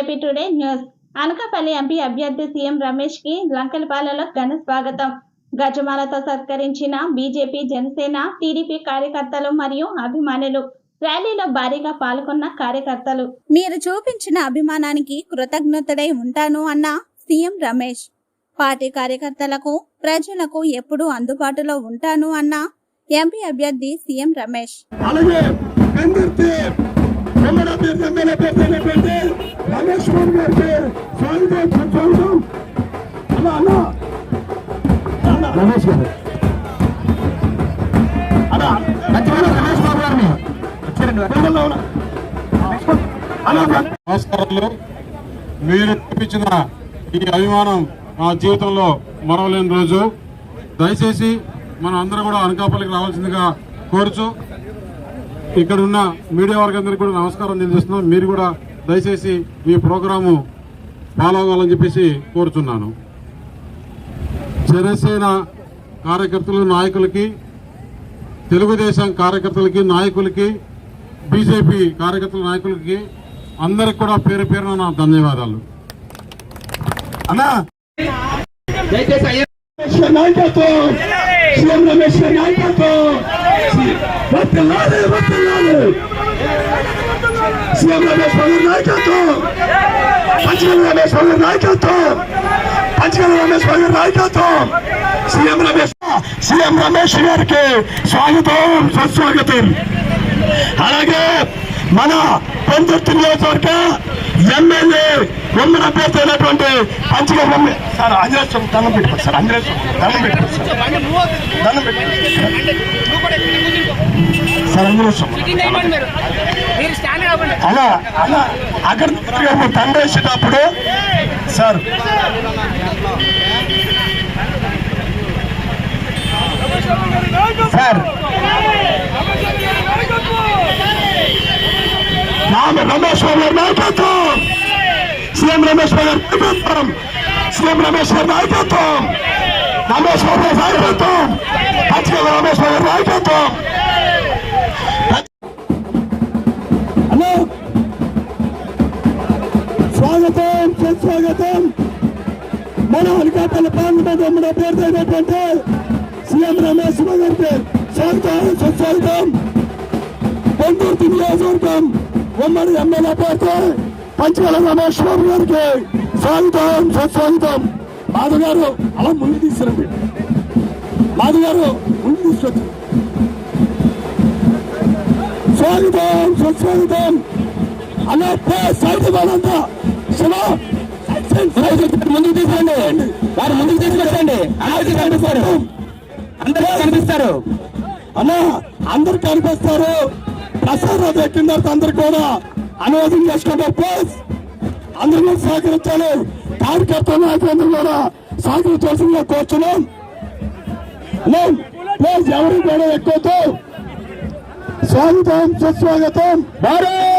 AP today news. Anakapalli MP అభ్యర్థి CM రమేష్కి లంకలపాలలో ఘన స్వాగతం. గజమాలతో సత్కరించిన బీజేపీ జనసేన టీడీపీ కార్యకర్తలు మరియు అభిమానులు ర్యాలీలో భారీగా పాల్గొన్న కార్యకర్తలు. మీరు చూపించిన అభిమానానికి కృతజ్ఞతడై ఉంటాను అన్న సీఎం రమేష్. పార్టీ కార్యకర్తలకు ప్రజలకు ఎప్పుడూ అందుబాటులో ఉంటాను అన్న ఎంపీ అభ్యర్థి CM Ramesh. MLA MLA Ramesh Babu స్వాగతం అలా అలా. రమేష్ గారు. రమేష్ బాబు గారిని. నమస్కారాలు. మీరు చూపించిన ఈ అభిమానం మా జీవితంలో మరవలేని రోజు. దయచేసి మనం అందరూ కూడా అనకాపల్లికి రావాల్సిందిగా కోరుచు. ఇక్కడ ఉన్న మీడియా వర్గందరికీ కూడా నమస్కారం తెలియజేస్తున్నాం. మీరు కూడా దయచేసి ఈ ప్రోగ్రాము ఫాలో అవ్వాలని చెప్పేసి కోరుచున్నాను. జనసేన కార్యకర్తలు నాయకులకి తెలుగుదేశం కార్యకర్తలకి నాయకులకి బీజేపీ కార్యకర్తల నాయకులకి అందరికి కూడా పేరు పేరున నా ధన్యవాదాలు. అన్నా! రమేష్ గారి నాయకత్వం! సీఎం రమేష్ గారి నాయకత్వం! వర్తిల్లాలి వర్తిల్లాలి సీఎం రమేష్ బాబు నాయకత్వం పంచగల రమేష్ బాబు నాయకత్వం పంచగల రమేష్ బాబు నాయకత్వం సీఎం రమేష్ సీఎం రమేష్ గారికి స్వాగతం సుస్వాగతం అలాగే మన పంచాయతీ నియోజకవర్గ ఎమ్మెల్యే ఉమ్మడి అభ్యర్థి అయినటువంటి రమేష్ సార్ ఆంజనేయ స్వామి దండం పెట్టుకోండి సార్ ఆంజనేయ స్వామి దండం పెట్టుకోండి సార్ దండం పెట్టుకోండి అలా అక్కడ దండ వేసేటప్పుడు సార్. సార్. నామ రమేష్ బాబు నాయకత్వం. సీఎం రమేష్ బాబు నాయకత్వం. సీఎం రమేష్ గారి నాయకత్వం. రమేష్ బాబు నాయకత్వం. పచ్చిక రమేష్ హలో స్వాగతం సుస్వాగతం. మన అనకాపల్లి పార్లమెంట్ మన పేరు అయినటువంటి సీఎం రమేష్ బాబు గారికి స్వాగతం సుస్వాగతం. పొందూర్తి నియోజకవర్గం ఉమ్మడి ఎమ్మెల్యే అభ్యర్థి పంచగల రమేష్ బాబు గారికి స్వాగతం సుస్వాగతం. మాధవ్ గారు అలా ముందు తీసుకురండి మాధవ్ గారు ముందు తీసుకొచ్చి స్వాగతం సుస్వాగతం. అలా సైడ్ వాళ్ళంతా. శివ ముందుకు తీసుకురండి. వారు ముందుకు తీసుకొచ్చండి. కనిపిస్తారు. అందరూ కనిపిస్తారు. అన్నా అందరు కనిపిస్తారు. ప్రసాదం పెట్టిన తర్వాత అందరు కూడా అనువాదం చేసుకుంటారు. ప్లీజ్. అందరూ సహకరించాలి. కార్యకర్త నాయకులందరూ కూడా సహకరించాల్సిందిగా కోరుచున్నాం. ప్లీజ్ ఎవరు కూడా ఎక్కువతో స్వాగతం సుస్వాగతం. భారత్!